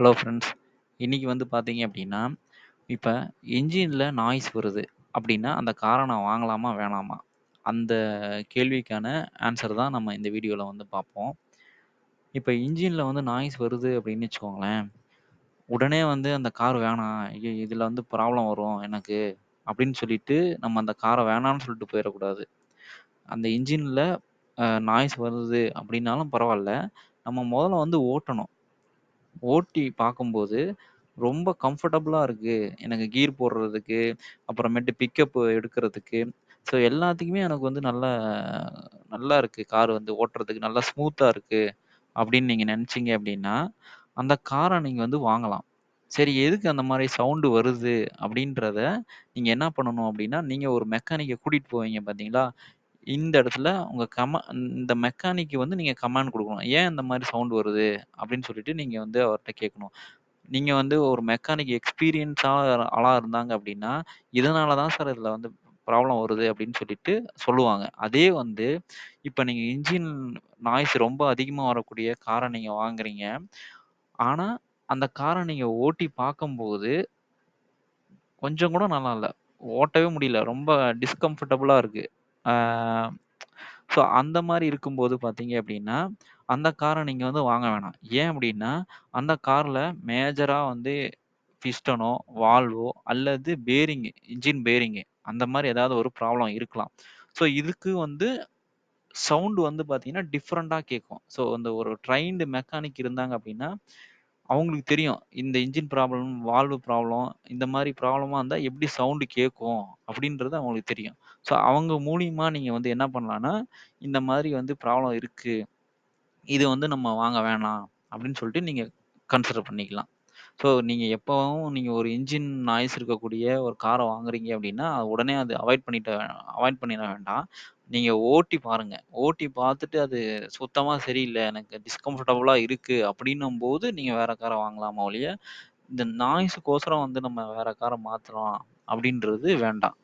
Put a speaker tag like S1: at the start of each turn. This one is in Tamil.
S1: Hello friends. இன்றைக்கி வந்து பார்த்தீங்க அப்படின்னா இப்போ என்ஜினில் நாய்ஸ் வருது அப்படின்னா அந்த காரை நான் வாங்கலாமா? வேணாமா? அந்த கேள்விக்கான ஆன்சர் தான் நம்ம இந்த வீடியோவில் வந்து பார்ப்போம். இப்போ இன்ஜினில் வந்து நாய்ஸ் வருது அப்படின்னு வச்சுக்கோங்களேன், உடனே வந்து அந்த கார் வேணாம். ஐயோ! இதில் வந்து ப்ராப்ளம் வரும் எனக்கு அப்படின்னு சொல்லிட்டு, நம்ம அந்த காரை வேணாம்னு சொல்லிட்டு போயிடக்கூடாது அந்த இன்ஜினில் நாய்ஸ் வருது அப்படின்னாலும் பரவாயில்ல நம்ம முதல்ல வந்து ஓட்டணும். ஓட்டி பார்க்கும்போது, ரொம்ப கம்ஃபர்டபுளா இருக்கு. எனக்கு கீர் போடுறதுக்கு, அப்புறமேட்டு பிக்கப் எடுக்கிறதுக்கு, ஸோ எல்லாத்துக்குமே எனக்கு வந்து நல்ல நல்லா இருக்கு. கார் வந்து ஓட்டுறதுக்கு நல்லா ஸ்மூத்தா இருக்கு. அப்படின்னு நீங்க நினைச்சீங்க அப்படின்னா, அந்த கார நீங்க வந்து வாங்கலாம். சரி எதுக்கு அந்த மாரி சவுண்ட் வருது அப்படின்றத நீங்க என்ன பண்ணணும் அப்படின்னா, நீங்க ஒரு மெக்கானிக்க கூட்டிட்டு போவீங்க பார்த்தீங்களா? இந்த இடத்துல உங்க கமா இந்த மெக்கானிக்கு வந்து நீங்க கமாண்ட் குடுக்கணும். ஏன் இந்த மாரி சவுண்ட் வருது? அப்படின்னு சொல்லிட்டு நீங்க வந்து அவர்ட்ட கேட்கணும். நீங்க வந்து ஒரு மெக்கானிக் எக்ஸ்பீரியன்ஸா ஆளா இருந்தாங்க அப்படின்னா, இதனால தான் சார் இதுல வந்து ப்ராப்ளம் வருது அப்படின்னு சொல்லிட்டு சொல்லுவாங்க. அதே வந்து இப்ப நீங்க இன்ஜின் நாய்ஸ் ரொம்ப அதிகமா வரக்கூடிய கார நீங்க வாங்குறீங்க. ஆனா, அந்த கார நீங்க ஓட்டி பார்க்கும்போது கொஞ்சம் கூட நல்லா இல்ல. ஓட்டவே முடியல. ரொம்ப டிஸ்கம்ஃபர்டபுளா இருக்கு. ஆ ஸோ அந்த மாரி இருக்கும்போது பார்த்தீங்க அப்படின்னா அந்த கார நீங்க வந்து வாங்க வேணாம். ஏன் அப்படின்னா அந்த கார்ல மேஜரா வந்து பிஸ்டனோ, வால்வோ அல்லது பேரிங் இன்ஜின் பேரிங் அந்த மாரி ஏதாவது ஒரு ப்ராப்ளம் இருக்கலாம். ஸோ இதுக்கு வந்து சவுண்ட் வந்து பார்த்தீங்கன்னா, டிஃபரண்டா கேட்கும். ஸோ அந்த ஒரு ட்ரெயின்டு மெக்கானிக் இருந்தாங்க அப்படின்னா அவங்களுக்கு தெரியும். இந்த இன்ஜின் ப்ராப்ளம், வால்வு ப்ராப்ளம் இந்த மாரி ப்ராப்ளமா இருந்தா எப்படி சவுண்ட் கேட்கும் அப்படின்றது அவங்களுக்கு தெரியும். ஸோ அவங்க மூலியமா நீங்க வந்து என்ன பண்ணலாம்னா, இந்த மாதிரி வந்து ப்ராப்ளம் இருக்கு. இது வந்து நம்ம வாங்க வேணாம் அப்படின்னு சொல்லிட்டு நீங்க கன்சிடர் பண்ணிக்கலாம். ஸோ நீங்க எப்பவும் நீங்க ஒரு இன்ஜின் நாய்ஸ் இருக்கக்கூடிய ஒரு கார வாங்குறீங்க அப்படின்னா, உடனே அது அவாய்ட் பண்ணிட்டு அவாய்ட் பண்ணிற வேண்டாம். நீங்க ஓட்டி பாருங்க. ஓட்டி பார்த்துட்டு அது சுத்தமா சரியில்ல. எனக்கு டிஸ்கம்ஃபர்டபுளா இருக்கு அப்படின்னும்போது, நீங்க வேற கார வாங்கலாமே ஒழிய, இந்த நாய்ஸ்க்கோசரம் வந்து நம்ம வேற கார மாத்தலாம் அப்படின்றது வேண்டாம்.